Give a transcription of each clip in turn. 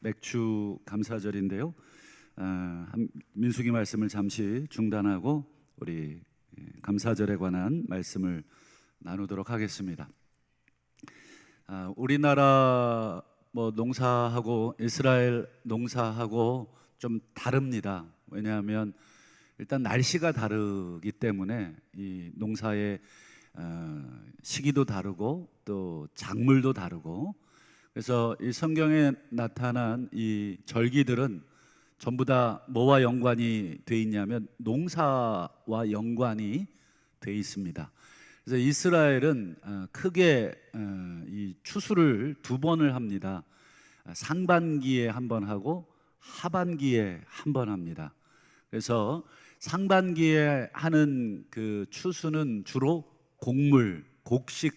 맥주 감사절인데요. 아, 한- 민수기 말씀을 잠시 중단하고 우리 예, 감사절에 관한 말씀을 나누도록 하겠습니다. 아, 우리나라 뭐 농사하고 이스라엘 농사하고 좀 다릅니다. 왜냐하면 일단 날씨가 다르기 때문에 이 농사의 어, 시기도 다르고 또 작물도 다르고 그래서 이 성경에 나타난 이 절기들은 전부 다 뭐와 연관이 돼 있냐면 농사와 연관이 돼 있습니다. 그래서 이스라엘은 어, 크게 어, 이 추수를 두 번을 합니다. 아, 상반기에 한 번 하고 하반기에 한 번 합니다. 그래서 상반기에 하는 그 추수는 주로 곡물, 곡식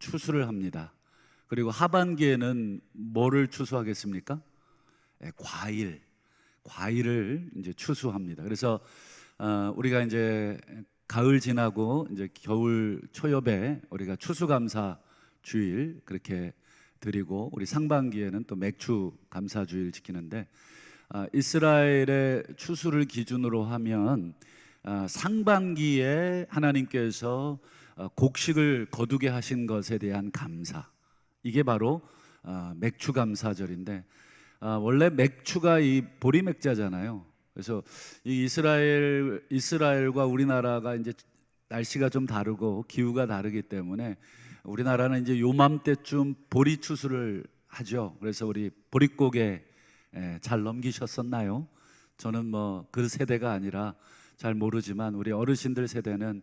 추수를 합니다. 그리고 하반기에는 뭐를 추수하겠습니까? 예, 과일, 과일을 이제 추수합니다. 그래서 어, 우리가 이제 가을 지나고 이제 겨울 초엽에 우리가 추수감사 주일 그렇게 드리고 우리 상반기에는 또 맥주 감사 주일 지키는데 아, 이스라엘의 추수를 기준으로 하면 아, 상반기에 하나님께서 어, 곡식을 거두게 하신 것에 대한 감사 이게 바로 아, 맥주 감사절인데 아, 원래 맥주가 이 보리맥자잖아요. 그래서 이 이스라엘 이스라엘과 우리나라가 이제 날씨가 좀 다르고 기후가 다르기 때문에 우리나라는 이제 요맘때쯤 보리 추수를 하죠. 그래서 우리 보릿고개 예, 잘 넘기셨었나요? 저는 뭐 그 세대가 아니라 잘 모르지만 우리 어르신들 세대는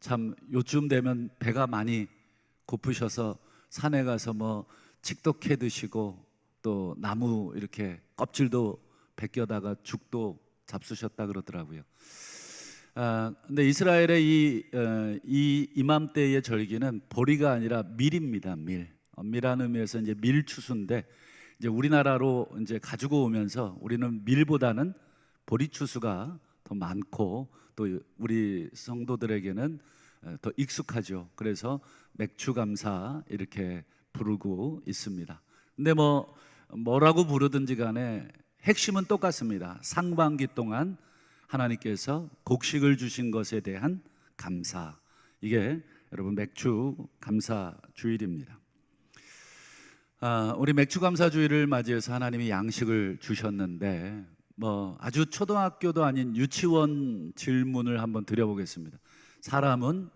참 요쯤 되면 배가 많이 고프셔서 산에 가서 뭐캐 드시고 또 나무 이렇게 껍질도 벗겨다가 죽도 잡수셨다 그러더라고요. 아, 근데 이스라엘의 이, 어, 이 이맘때의 절기는 보리가 아니라 밀입니다. 밀. 어, 밀하는 의미에서 이제 밀 추수인데 이제 우리나라로 이제 가지고 오면서 우리는 밀보다는 보리 추수가 더 많고 또 우리 성도들에게는 어, 더 익숙하죠. 그래서 맥주 감사 이렇게 부르고 있습니다. 근데 뭐 뭐라고 부르든지 간에 핵심은 똑같습니다. 상반기 동안 하나님께서 곡식을 주신 것에 대한 감사. 이게 여러분 맥주 감사 주일입니다. 아, 우리 맥주 감사 주일을 맞이해서 하나님이 양식을 주셨는데 뭐 아주 초등학교도 아닌 유치원 질문을 한번 드려보겠습니다. 사람은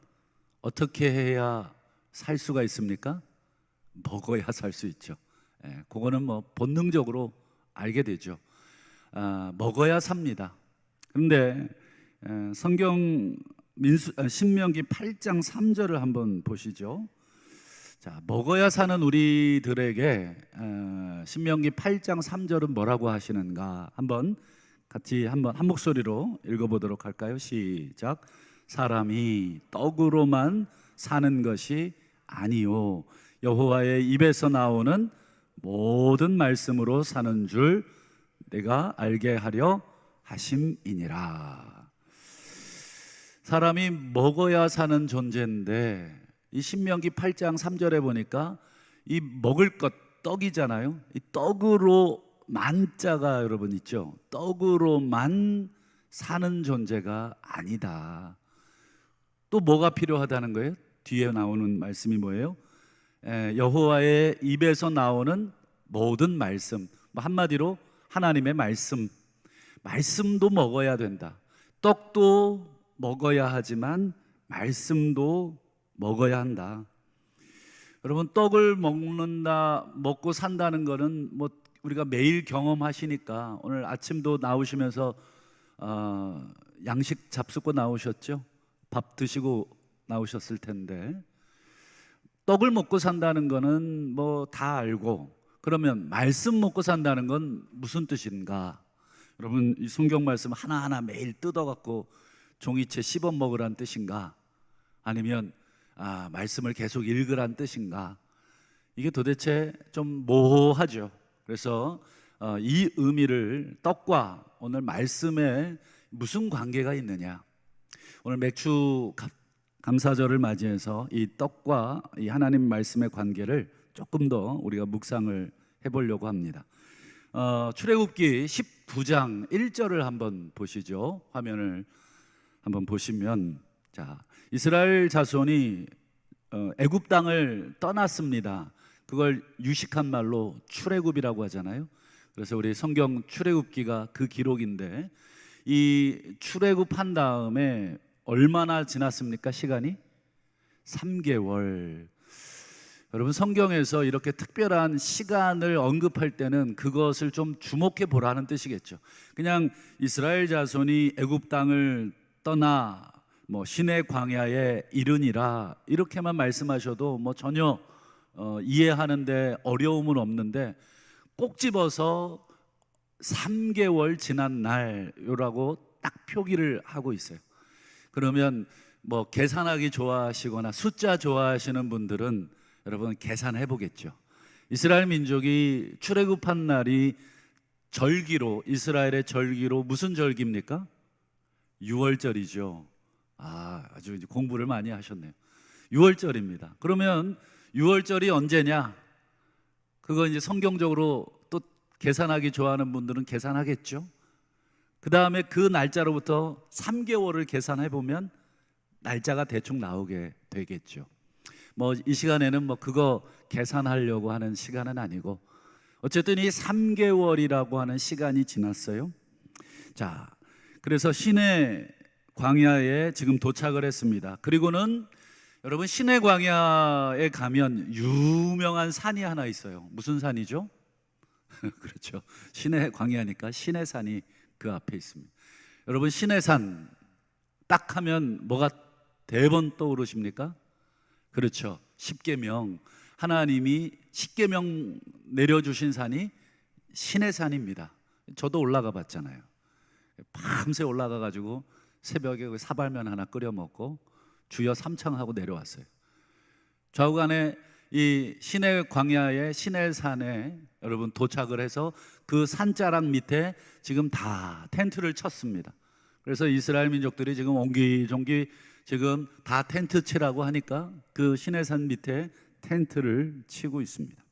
어떻게 해야 살 수가 있습니까? 먹어야 살 수 있죠. 예, 그거는 뭐 본능적으로 알게 되죠. 아, 먹어야 삽니다. 그런데 에, 성경 민수 아, 신명기 8장 3절을 한번 보시죠. 자, 먹어야 사는 우리들에게 어, 신명기 8장 3절은 뭐라고 하시는가? 한번 같이 한번 한 목소리로 읽어보도록 할까요? 시작. 사람이 떡으로만 사는 것이 아니요 여호와의 입에서 나오는 모든 말씀으로 사는 줄 내가 알게 하려 하심이니라. 사람이 먹어야 사는 존재인데 이 신명기 8장 3절에 보니까 이 먹을 것 떡이잖아요. 이 떡으로 만자가 여러분 있죠. 떡으로만 사는 존재가 아니다. 또 뭐가 필요하다는 거예요? 뒤에 나오는 말씀이 뭐예요? 에, 여호와의 입에서 나오는 모든 말씀. 뭐 한마디로 하나님의 말씀. 말씀도 먹어야 된다. 떡도 먹어야 하지만 말씀도 먹어야 한다. 여러분 떡을 먹는다 먹고 산다는 거는 뭐 우리가 매일 경험하시니까 오늘 아침도 나오시면서 어, 양식 잡수고 나오셨죠? 밥 드시고 나오셨을 텐데 떡을 먹고 산다는 거는 뭐 다 알고 그러면 말씀 먹고 산다는 건 무슨 뜻인가? 여러분 이 성경 말씀 하나하나 매일 뜯어 갖고 종이채 씹어 먹으란 뜻인가? 아니면 아, 말씀을 계속 읽으란 뜻인가? 이게 도대체 좀 모호하죠. 그래서 어, 이 의미를 떡과 오늘 말씀에 무슨 관계가 있느냐? 오늘 맥주 가- 감사절을 맞이해서 이 떡과 이 하나님 말씀의 관계를 조금 더 우리가 묵상을 해보려고 합니다. 어, 출애굽기 19장 1절을 한번 보시죠. 화면을 한번 보시면 자 이스라엘 자손이 어, 애굽 땅을 떠났습니다. 그걸 유식한 말로 출애굽이라고 하잖아요. 그래서 우리 성경 출애굽기가 그 기록인데 이 출애굽한 다음에 얼마나 지났습니까? 시간이 3개월. 여러분 성경에서 이렇게 특별한 시간을 언급할 때는 그것을 좀 주목해 보라는 뜻이겠죠. 그냥 이스라엘 자손이 애굽 땅을 떠나 뭐 신의 광야에 이르니라 이렇게만 말씀하셔도 뭐 전혀 어, 이해하는데 어려움은 없는데 꼭 집어서 3개월 지난 날요라고 딱 표기를 하고 있어요. 그러면 뭐 계산하기 좋아하시거나 숫자 좋아하시는 분들은 여러분 계산해 보겠죠. 이스라엘 민족이 출애굽한 날이 절기로 이스라엘의 절기로 무슨 절기입니까? 6월절이죠. 아, 아주 공부를 많이 하셨네요. 6월절입니다. 그러면 6월절이 언제냐? 그거 이제 성경적으로 또 계산하기 좋아하는 분들은 계산하겠죠. 그 다음에 그 날짜로부터 3개월을 계산해 보면 날짜가 대충 나오게 되겠죠. 뭐 이 시간에는 뭐 그거 계산하려고 하는 시간은 아니고 어쨌든 이 3개월이라고 하는 시간이 지났어요. 자, 그래서 신의 광야에 지금 도착을 했습니다. 그리고는 여러분 신의 광야에 가면 유명한 산이 하나 있어요. 무슨 산이죠? 그렇죠. 신의 광야니까 신의 산이 그 앞에 있습니다. 여러분 신의 산딱 하면 뭐가 대번 떠오르십니까? 그렇죠. 십계명 하나님이 십계명 내려주신 산이 신의 산입니다. 저도 올라가 봤잖아요. 밤새 올라가 가지고 새벽에 그 사발면 하나 끓여 먹고 주여 삼창하고 내려왔어요. 좌우간에 이 시내 광야의 시내 산에 여러분 도착을 해서 그 산자락 밑에 지금 다 텐트를 쳤습니다. 그래서 이스라엘 민족들이 지금 옹기종기 지금 다 텐트 치라고 하니까 그 시내산 밑에 텐트를 치고 있습니다.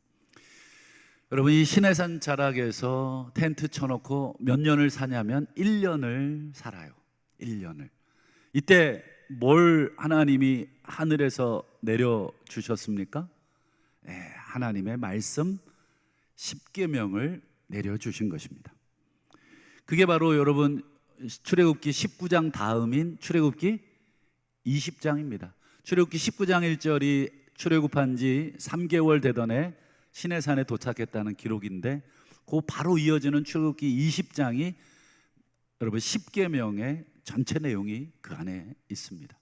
여러분 이 시내산 자락에서 텐트 쳐놓고 몇 년을 사냐면 1년을 살아요. 1년을. 이때 뭘 하나님이 하늘에서 내려 주셨습니까? 네, 하나님의 말씀 10계명을 내려 주신 것입니다. 그게 바로 여러분 출애굽기 19장 다음인 출애굽기 20장입니다. 출애굽기 19장 1절이 출애굽한 지 3개월 되던 해 시내산에 도착했다는 기록인데 그 바로 이어지는 출애굽기 20장이 여러분 10계명의 전체 내용이 그 안에 있습니다.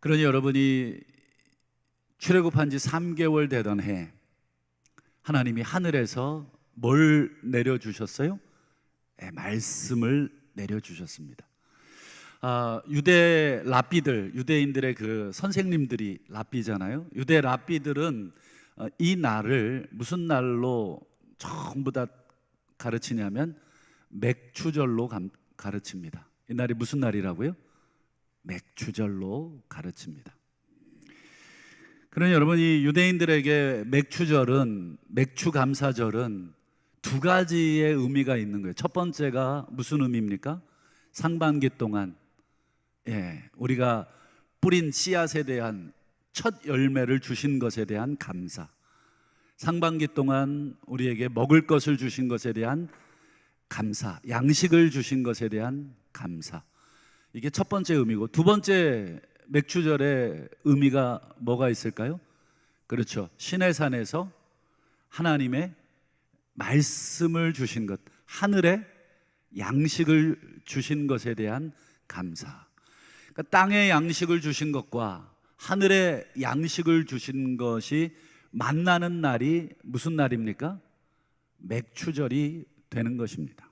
그러니 여러분이 출애굽한 지 3개월 되던 해 하나님이 하늘에서 뭘 내려 주셨어요? 네, 말씀을 내려 주셨습니다. 아, 유대 랍비들, 유대인들의 그 선생님들이 랍비잖아요. 유대 랍비들은 어, 이 날을 무슨 날로 전부 다 가르치냐면 맥추절로 감, 가르칩니다. 이 날이 무슨 날이라고요? 맥추절로 가르칩니다. 그러니 여러분 이 유대인들에게 맥추절은 맥추 감사절은 두 가지의 의미가 있는 거예요. 첫 번째가 무슨 의미입니까? 상반기 동안 예, 우리가 뿌린 씨앗에 대한 첫 열매를 주신 것에 대한 감사. 상반기 동안 우리에게 먹을 것을 주신 것에 대한 감사, 양식을 주신 것에 대한 감사. 이게 첫 번째 의미고 두 번째 맥주절의 의미가 뭐가 있을까요? 그렇죠. 신의 산에서 하나님의 말씀을 주신 것, 하늘에 양식을 주신 것에 대한 감사. 그러니까 땅에 양식을 주신 것과 하늘에 양식을 주신 것이 만나는 날이 무슨 날입니까? 맥추절이 되는 것입니다.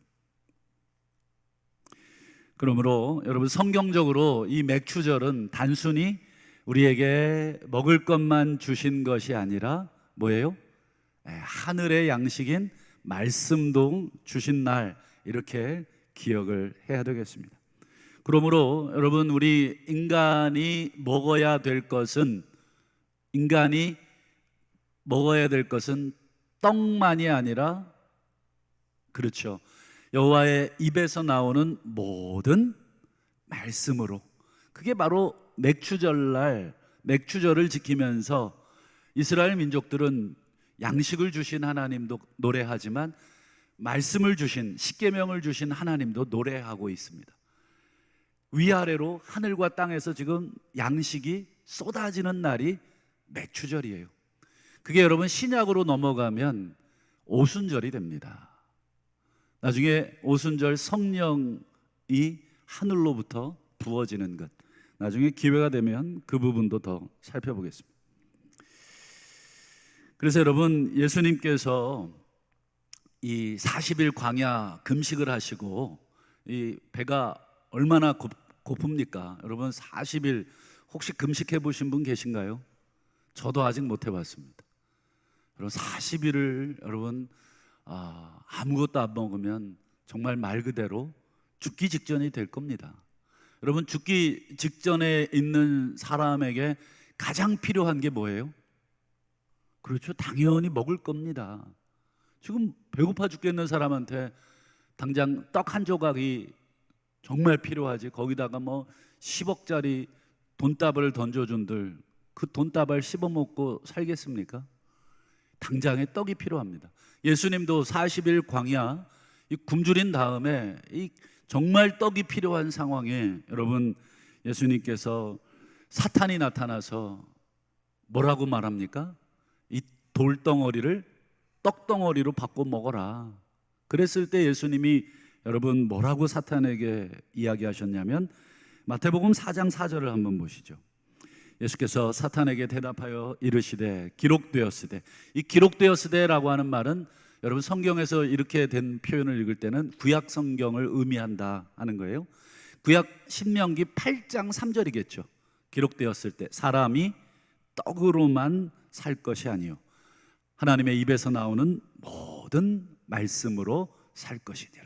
그러므로 여러분 성경적으로 이 맥추절은 단순히 우리에게 먹을 것만 주신 것이 아니라 뭐예요? 예, 하늘의 양식인 말씀도 주신 날 이렇게 기억을 해야 되겠습니다. 그러므로 여러분 우리 인간이 먹어야 될 것은 인간이 먹어야 될 것은 떡만이 아니라 그렇죠. 여호와의 입에서 나오는 모든 말씀으로 그게 바로 맥추절날 맥추절을 지키면서 이스라엘 민족들은 양식을 주신 하나님도 노래하지만 말씀을 주신 십계명을 주신 하나님도 노래하고 있습니다. 위아래로 하늘과 땅에서 지금 양식이 쏟아지는 날이 맥추절이에요. 그게 여러분 신약으로 넘어가면 오순절이 됩니다. 나중에 오순절 성령이 하늘로부터 부어지는 것. 나중에 기회가 되면 그 부분도 더 살펴보겠습니다. 그래서 여러분 예수님께서 이 40일 광야 금식을 하시고 이 배가 얼마나 고, 고픕니까? 여러분 40일 혹시 금식해 보신 분 계신가요? 저도 아직 못 해 봤습니다. 여러분 40일을 여러분 아, 아무것도 안 먹으면 정말 말 그대로 죽기 직전이 될 겁니다. 여러분 죽기 직전에 있는 사람에게 가장 필요한 게 뭐예요? 그렇죠. 당연히 먹을 겁니다. 지금 배고파 죽겠는 사람한테 당장 떡 한 조각이 정말 필요하지. 거기다가 뭐 10억짜리 돈다발을 던져준들 그 돈다발 씹어 먹고 살겠습니까? 당장에 떡이 필요합니다. 예수님도 40일 광야 이 굶주린 다음에 이 정말 떡이 필요한 상황에 여러분 예수님께서 사탄이 나타나서 뭐라고 말합니까? 이 돌덩어리를 떡덩어리로 바꿔 먹어라. 그랬을 때 예수님이 여러분 뭐라고 사탄에게 이야기하셨냐면 마태복음 4장 4절을 한번 보시죠. 예수께서 사탄에게 대답하여 이르시되 기록되었으되 이 기록되었으되라고 하는 말은 여러분 성경에서 이렇게 된 표현을 읽을 때는 구약 성경을 의미한다 하는 거예요. 구약 신명기 8장 3절이겠죠. 기록되었을 때 사람이 떡으로만 살 것이 아니요 하나님의 입에서 나오는 모든 말씀으로 살 것이니라.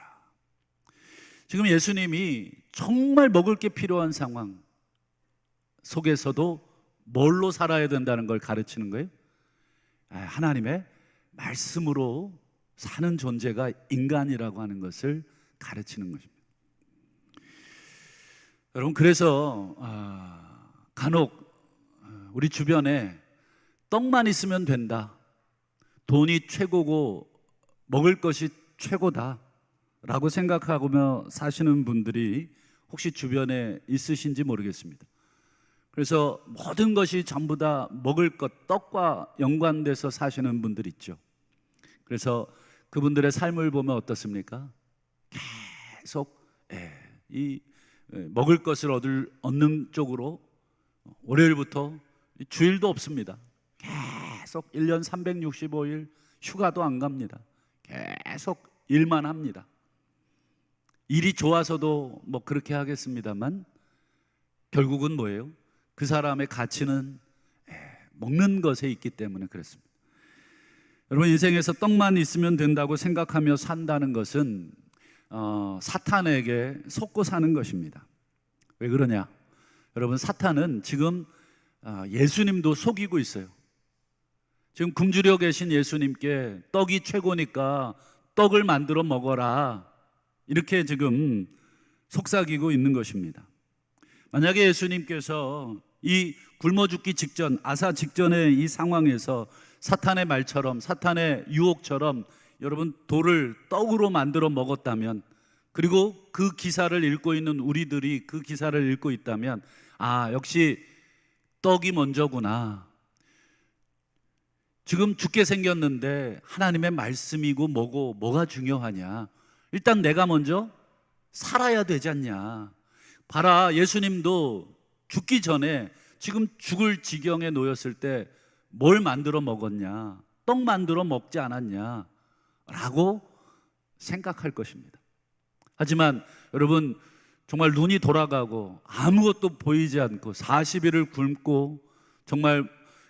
지금 예수님이 정말 먹을 게 필요한 상황 속에서도 뭘로 살아야 된다는 걸 가르치는 거예요? 아, 하나님의 말씀으로 사는 존재가 인간이라고 하는 것을 가르치는 것입니다. 여러분 그래서 아, 간혹 아, 우리 주변에 떡만 있으면 된다. 돈이 최고고 먹을 것이 최고다라고 생각하며 사시는 분들이 혹시 주변에 있으신지 모르겠습니다. 그래서 모든 것이 전부 다 먹을 것, 떡과 연관돼서 사시는 분들 있죠. 그래서 그분들의 삶을 보면 어떻습니까? 계속 예, 이 예, 먹을 것을 얻을 얻는 쪽으로 월요일부터 주일도 없습니다. 계속 1년 365일 휴가도 안 갑니다. 계속 일만 합니다. 일이 좋아서도 뭐 그렇게 하겠습니다만 결국은 뭐예요? 그 사람의 가치는 예, 먹는 것에 있기 때문에 그렇습니다. 여러분 인생에서 떡만 있으면 된다고 생각하며 산다는 것은 어, 사탄에게 속고 사는 것입니다. 왜 그러냐? 여러분 사탄은 지금 어, 예수님도 속이고 있어요. 지금 굶주려 계신 예수님께 떡이 최고니까 떡을 만들어 먹어라. 이렇게 지금 속삭이고 있는 것입니다. 만약에 예수님께서 이 굶어 죽기 직전, 아사 직전의 이 상황에서 사탄의 말처럼, 사탄의 유혹처럼 여러분 돌을 떡으로 만들어 먹었다면, 그리고 그 기사를 읽고 있는 우리들이 그 기사를 읽고 있다면, 아, 역시 떡이 먼저구나. 지금 죽게 생겼는데 하나님의 말씀이고 뭐고 뭐가 중요하냐. 일단 내가 먼저 살아야 되지 않냐. 봐라, 예수님도 죽기 전에 지금 죽을 지경에 놓였을 때 뭘 만들어 먹었냐? 떡 만들어 먹지 않았냐? 라고 생각할 것입니다. 하지만 여러분, 정말 눈이 돌아가고 아무것도 보이지 않고 40일을 굶고 정말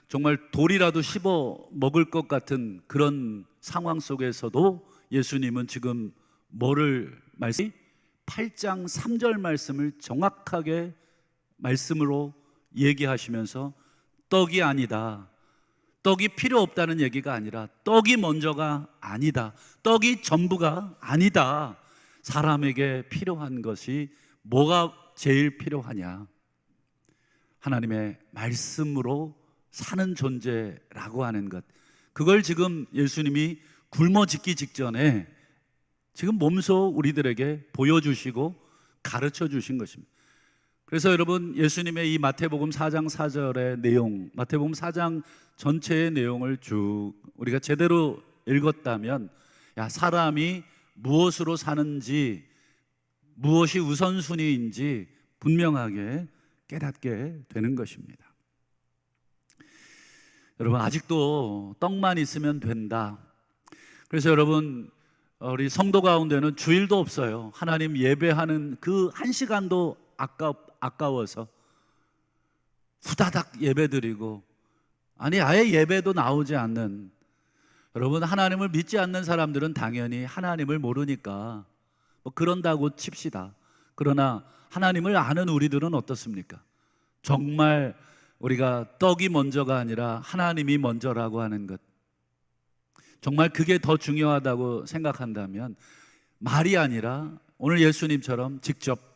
정말 돌이라도 씹어 먹을 것 같은 그런 상황 속에서도 예수님은 지금 뭐를 말씀 8장 3절 말씀을 정확하게 말씀으로 얘기하시면서 떡이 아니다. 떡이 필요 없다는 얘기가 아니라 떡이 먼저가 아니다. 떡이 전부가 아니다. 사람에게 필요한 것이 뭐가 제일 필요하냐? 하나님의 말씀으로 사는 존재라고 하는 것. 그걸 지금 예수님이 굶어 죽기 직전에 지금 몸소 우리들에게 보여주시고 가르쳐 주신 것입니다. 그래서 여러분 예수님의 이 마태복음 4장 4절의 내용, 마태복음 4장 전체의 내용을 쭉 우리가 제대로 읽었다면 야, 사람이 무엇으로 사는지 무엇이 우선순위인지 분명하게 깨닫게 되는 것입니다. 여러분 아직도 떡만 있으면 된다. 그래서 여러분 우리 성도 가운데는 주일도 없어요. 하나님 예배하는 그 한 시간도 아까 아까워서 후다닥 예배드리고 아니 아예 예배도 나오지 않는 여러분 하나님을 믿지 않는 사람들은 당연히 하나님을 모르니까 뭐 그런다고 칩시다. 그러나 하나님을 아는 우리들은 어떻습니까? 정말 우리가 떡이 먼저가 아니라 하나님이 먼저라고 하는 것. 정말 그게 더 중요하다고 생각한다면 말이 아니라 오늘 예수님처럼 직접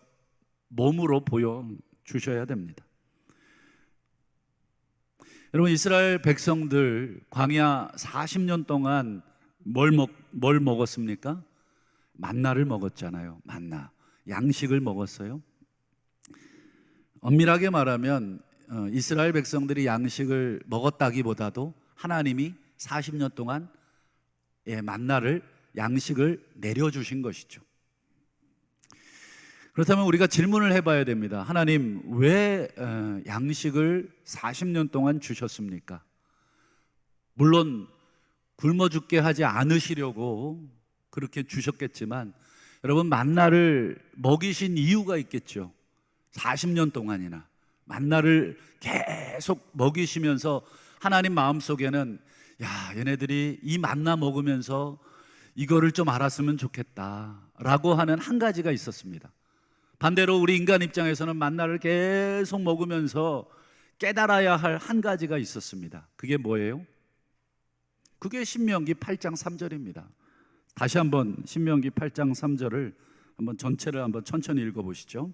몸으로 보여 주셔야 됩니다. 여러분 이스라엘 백성들 광야 40년 동안 뭘, 먹, 뭘 먹었습니까? 만나를 먹었잖아요. 만나. 양식을 먹었어요. 엄밀하게 말하면 어, 이스라엘 백성들이 양식을 먹었다기보다도 하나님이 40년 동안 예, 만나를 양식을 내려주신 것이죠. 그렇다면 우리가 질문을 해봐야 됩니다. 하나님 왜 어, 양식을 40년 동안 주셨습니까? 물론 굶어 죽게 하지 않으시려고 그렇게 주셨겠지만 여러분 만나를 먹이신 이유가 있겠죠. 40년 동안이나 만나를 계속 먹이시면서 하나님 마음속에는 야, 얘네들이 이 만나 먹으면서 이거를 좀 알았으면 좋겠다 라고 하는 한 가지가 있었습니다. 반대로 우리 인간 입장에서는 만나를 계속 먹으면서 깨달아야 할 한 가지가 있었습니다. 그게 뭐예요? 그게 신명기 8장 3절입니다. 다시 한번 신명기 8장 3절을 한번 전체를 한번 천천히 읽어 보시죠.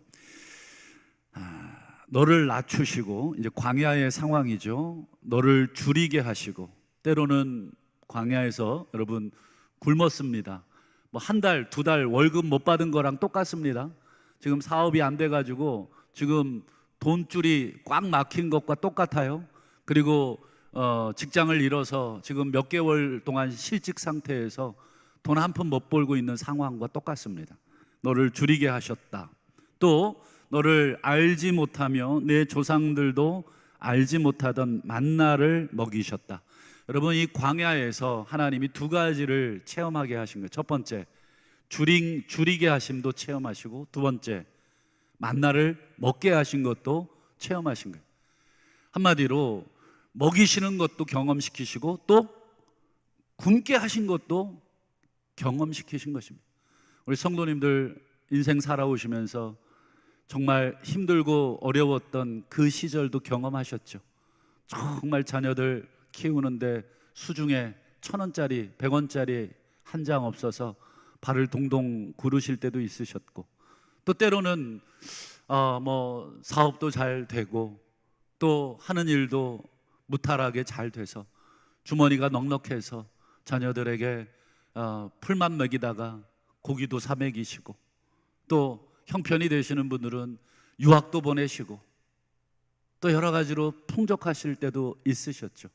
아, 너를 낮추시고 이제 광야의 상황이죠. 너를 줄이게 하시고 때로는 광야에서 여러분 굶었습니다. 뭐 한 달, 두 달 월급 못 받은 거랑 똑같습니다. 지금 사업이 안 돼 가지고 지금 돈줄이 꽉 막힌 것과 똑같아요. 그리고 어, 직장을 잃어서 지금 몇 개월 동안 실직 상태에서 돈 한 푼 못 벌고 있는 상황과 똑같습니다. 너를 줄이게 하셨다. 또 너를 알지 못하며 내 조상들도 알지 못하던 만나를 먹이셨다. 여러분 이 광야에서 하나님이 두 가지를 체험하게 하신 거예요. 첫 번째 줄이, 줄이게 하심도 체험하시고 두 번째 만나를 먹게 하신 것도 체험하신 거예요. 한마디로 먹이시는 것도 경험시키시고 또 굶게 하신 것도 경험시키신 것입니다. 우리 성도님들 인생 살아오시면서 정말 힘들고 어려웠던 그 시절도 경험하셨죠. 정말 자녀들 키우는데 수중에 천 원짜리, 백 원짜리 한 장 없어서 발을 동동 구르실 때도 있으셨고 또 때로는 어, 뭐 사업도 잘 되고 또 하는 일도 무탈하게 잘 돼서 주머니가 넉넉해서 자녀들에게 어, 풀만 먹이다가 고기도 사 먹이시고 또 형편이 되시는 분들은 유학도 보내시고 또 여러 가지로 풍족하실 때도 있으셨죠.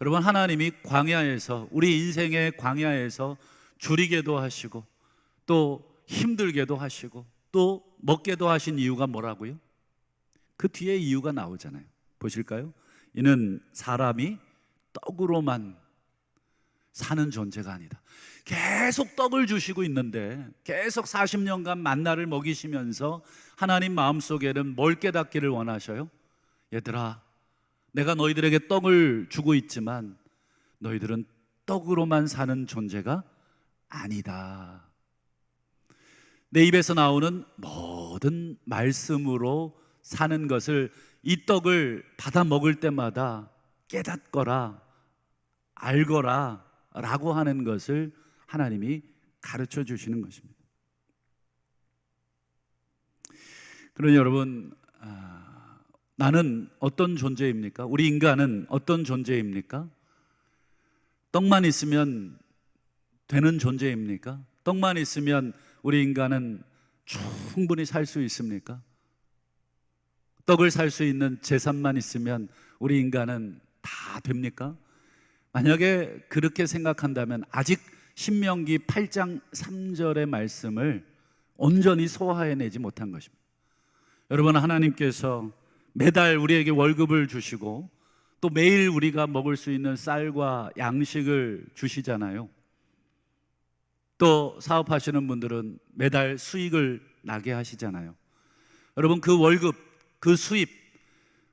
여러분 하나님이 광야에서 우리 인생의 광야에서 줄이게도 하시고 또 힘들게도 하시고 또 먹게도 하신 이유가 뭐라고요? 그 뒤에 이유가 나오잖아요. 보실까요? 이는 사람이 떡으로만 사는 존재가 아니다. 계속 떡을 주시고 있는데 계속 40년간 만나를 먹이시면서 하나님 마음속에는 뭘 깨닫기를 원하셔요? 얘들아, 내가 너희들에게 떡을 주고 있지만 너희들은 떡으로만 사는 존재가 아니다. 내 입에서 나오는 모든 말씀으로 사는 것을 이 떡을 받아 먹을 때마다 깨닫거라 알거라 라고 하는 것을 하나님이 가르쳐 주시는 것입니다. 그러니 여러분 아, 나는 어떤 존재입니까? 우리 인간은 어떤 존재입니까? 떡만 있으면 되는 존재입니까? 떡만 있으면 우리 인간은 충분히 살 수 있습니까? 떡을 살 수 있는 재산만 있으면 우리 인간은 다 됩니까? 만약에 그렇게 생각한다면 아직 신명기 8장 3절의 말씀을 온전히 소화해내지 못한 것입니다. 여러분 하나님께서 매달 우리에게 월급을 주시고 또 매일 우리가 먹을 수 있는 쌀과 양식을 주시잖아요. 또 사업하시는 분들은 매달 수익을 나게 하시잖아요. 여러분 그 월급, 그 수입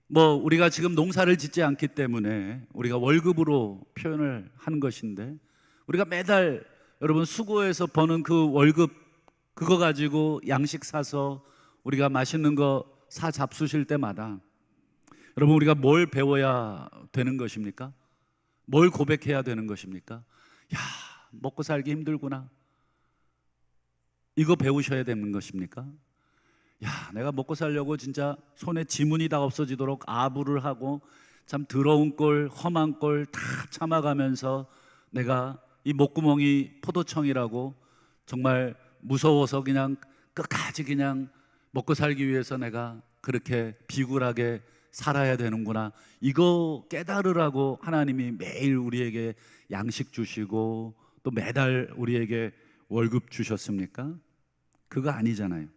뭐 우리가 지금 농사를 짓지 않기 때문에 우리가 월급으로 표현을 하는 것인데 우리가 매달 여러분 수고해서 버는 그 월급 그거 가지고 양식 사서 우리가 맛있는 거 사 잡수실 때마다 여러분 우리가 뭘 배워야 되는 것입니까? 뭘 고백해야 되는 것입니까? 야, 먹고 살기 힘들구나. 이거 배우셔야 되는 것입니까? 야, 내가 먹고 살려고 진짜 손에 지문이 다 없어지도록 아부를 하고 참 더러운 꼴, 험한 꼴 다 참아가면서 내가 이 목구멍이 포도청이라고 정말 무서워서 그냥 끝까지 그냥 먹고 살기 위해서 내가 그렇게 비굴하게 살아야 되는구나. 이거 깨달으라고 하나님이 매일 우리에게 양식 주시고 또 매달 우리에게 월급 주셨습니까? 그거 아니잖아요.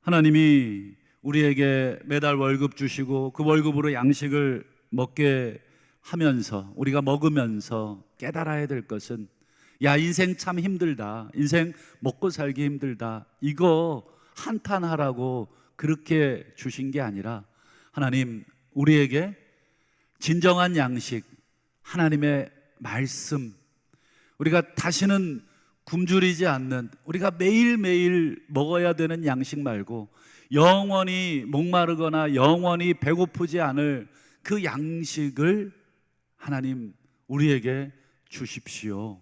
하나님이 우리에게 매달 월급 주시고 그 월급으로 양식을 먹게 하면서 우리가 먹으면서 깨달아야 될 것은 야 인생 참 힘들다. 인생 먹고 살기 힘들다. 이거 한탄하라고 그렇게 주신 게 아니라 하나님 우리에게 진정한 양식 하나님의 말씀 우리가 다시는 굶주리지 않는 우리가 매일매일 먹어야 되는 양식 말고 영원히 목마르거나 영원히 배고프지 않을 그 양식을 하나님 우리에게 주십시오.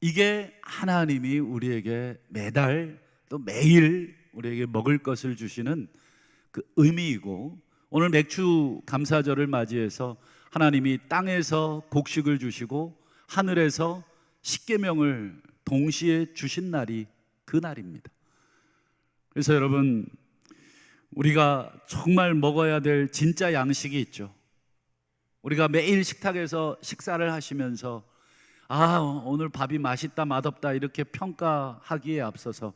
이게 하나님이 우리에게 매달 또 매일 우리에게 먹을 것을 주시는 그 의미이고 오늘 맥주 감사절을 맞이해서 하나님이 땅에서 곡식을 주시고 하늘에서 십계명을 동시에 주신 날이 그 날입니다. 그래서 여러분 우리가 정말 먹어야 될 진짜 양식이 있죠. 우리가 매일 식탁에서 식사를 하시면서 아, 오늘 밥이 맛있다, 맛없다 이렇게 평가하기에 앞서서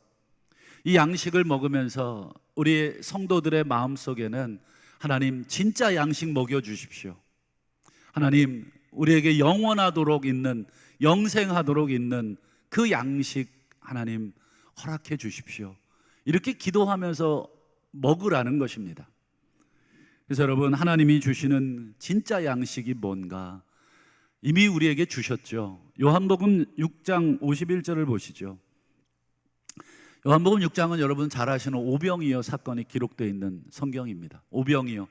이 양식을 먹으면서 우리 성도들의 마음 속에는 하나님 진짜 양식 먹여 주십시오. 하나님 우리에게 영원하도록 있는 영생하도록 있는 그 양식 하나님 허락해 주십시오. 이렇게 기도하면서 먹으라는 것입니다. 그래서 여러분 하나님이 주시는 진짜 양식이 뭔가 이미 우리에게 주셨죠. 요한복음 6장 51절을 보시죠. 요한복음 6장은 여러분 잘 아시는 오병이어 사건이 기록되어 있는 성경입니다. 오병이어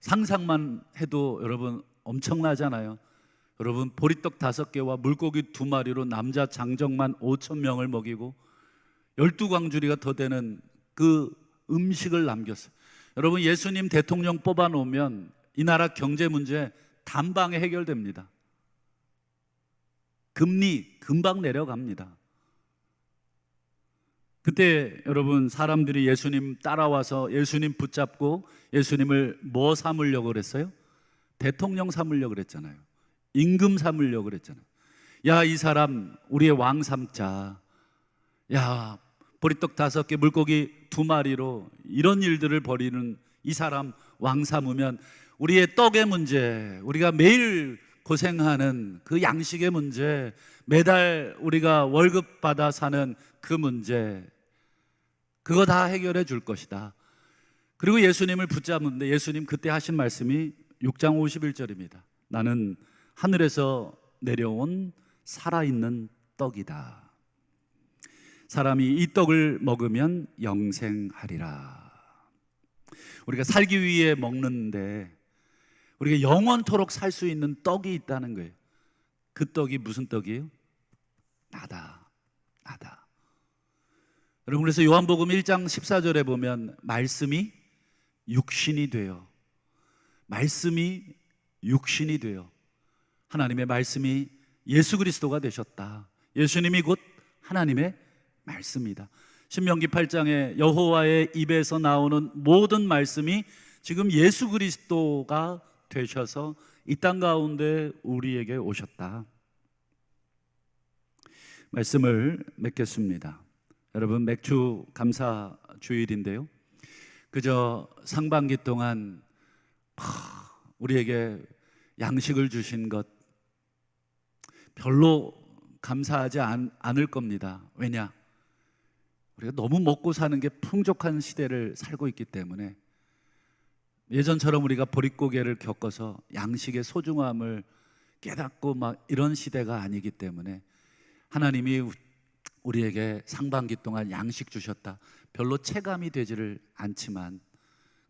상상만 해도 여러분 엄청나잖아요. 여러분 보리떡 다섯 개와 물고기 두 마리로 남자 장정만 5천 명을 먹이고 열두 광주리가 더 되는 그 음식을 남겼어요. 여러분 예수님 대통령 뽑아 놓으면 이 나라 경제 문제 단방에 해결됩니다. 금리 금방 내려갑니다. 그때 여러분 사람들이 예수님 따라와서 예수님 붙잡고 예수님을 뭐 삼으려고 그랬어요? 대통령 삼으려고 그랬잖아요. 임금 삼으려고 그랬잖아요. 야, 이 사람 우리의 왕 삼자. 야, 보리떡 다섯 개, 물고기 두 마리로 이런 일들을 벌이는 이 사람 왕 삼으면 우리의 떡의 문제, 우리가 매일 고생하는 그 양식의 문제, 매달 우리가 월급 받아 사는 그 문제, 그거 다 해결해 줄 것이다. 그리고 예수님을 붙잡는데 예수님 그때 하신 말씀이 6장 51절입니다. 나는 하늘에서 내려온 살아있는 떡이다. 사람이 이 떡을 먹으면 영생하리라. 우리가 살기 위해 먹는데 우리가 영원토록 살 수 있는 떡이 있다는 거예요. 그 떡이 무슨 떡이에요? 나다. 나다. 여러분 그래서 요한복음 1장 14절에 보면 말씀이 육신이 돼요. 말씀이 육신이 돼요. 하나님의 말씀이 예수 그리스도가 되셨다. 예수님이 곧 하나님의 말씀이다. 신명기 8장에 여호와의 입에서 나오는 모든 말씀이 지금 예수 그리스도가 되셔서 이 땅 가운데 우리에게 오셨다. 말씀을 맺겠습니다. 여러분 맥주 감사 주일인데요. 그저 상반기 동안 하, 우리에게 양식을 주신 것 별로 감사하지 않, 않을 겁니다. 왜냐? 우리가 너무 먹고 사는 게 풍족한 시대를 살고 있기 때문에 예전처럼 우리가 보릿고개를 겪어서 양식의 소중함을 깨닫고 막 이런 시대가 아니기 때문에 하나님이 우리에게 상반기 동안 양식 주셨다. 별로 체감이 되지를 않지만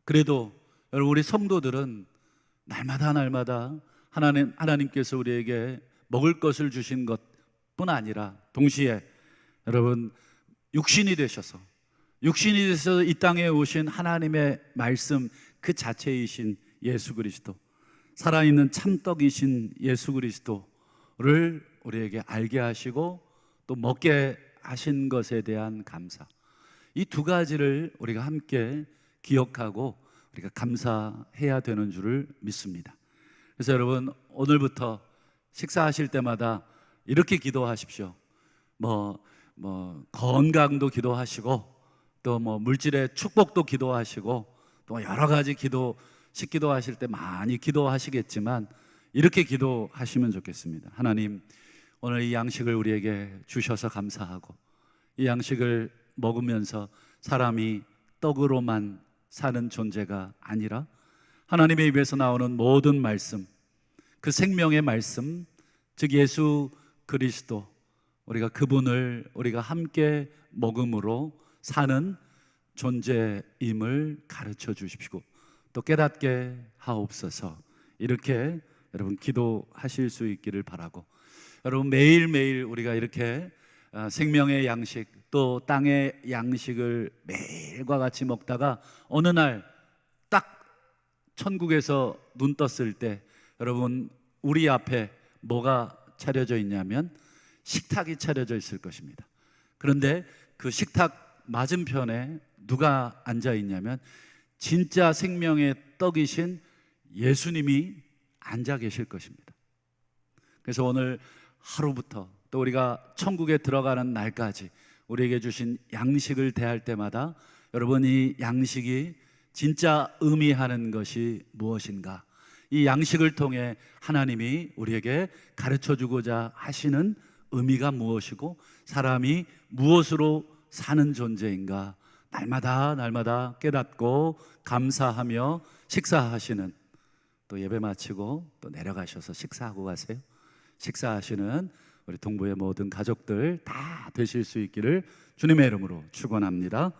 그래도 여러분 우리 성도들은 날마다 날마다 하나님 하나님께서 우리에게 먹을 것을 주신 것뿐 아니라 동시에 여러분 육신이 되셔서 육신이 되셔서 이 땅에 오신 하나님의 말씀 그 자체이신 예수 그리스도 살아있는 참떡이신 예수 그리스도를 우리에게 알게 하시고 또 먹게 하신 것에 대한 감사. 이 두 가지를 우리가 함께 기억하고 우리가 감사해야 되는 줄을 믿습니다. 그래서 여러분 오늘부터 식사하실 때마다 이렇게 기도하십시오. 뭐, 뭐 건강도 기도하시고 또 뭐 물질의 축복도 기도하시고 또 여러 가지 기도 식기도 하실 때 많이 기도하시겠지만 이렇게 기도하시면 좋겠습니다. 하나님 오늘 이 양식을 우리에게 주셔서 감사하고 이 양식을 먹으면서 사람이 떡으로만 사는 존재가 아니라 하나님의 입에서 나오는 모든 말씀 그 생명의 말씀 즉 예수 그리스도 우리가 그분을 우리가 함께 먹음으로 사는 존재임을 가르쳐 주십시고 또 깨닫게 하옵소서. 이렇게 여러분 기도하실 수 있기를 바라고. 여러분 매일매일 우리가 이렇게 아, 생명의 양식 또 땅의 양식을 매일과 같이 먹다가 어느 날 딱 천국에서 눈 떴을 때 여러분 우리 앞에 뭐가 차려져 있냐면 식탁이 차려져 있을 것입니다. 그런데 그 식탁 맞은편에 누가 앉아 있냐면 진짜 생명의 떡이신 예수님이 앉아 계실 것입니다. 그래서 오늘 하루부터 또 우리가 천국에 들어가는 날까지 우리에게 주신 양식을 대할 때마다 여러분 이 양식이 진짜 의미하는 것이 무엇인가? 이 양식을 통해 하나님이 우리에게 가르쳐 주고자 하시는 의미가 무엇이고 사람이 무엇으로 사는 존재인가? 날마다 날마다 깨닫고 감사하며 식사하시는 또 예배 마치고 또 내려가셔서 식사하고 가세요. 식사하시는 우리 동부의 모든 가족들 다 되실 수 있기를 주님의 이름으로 축원합니다.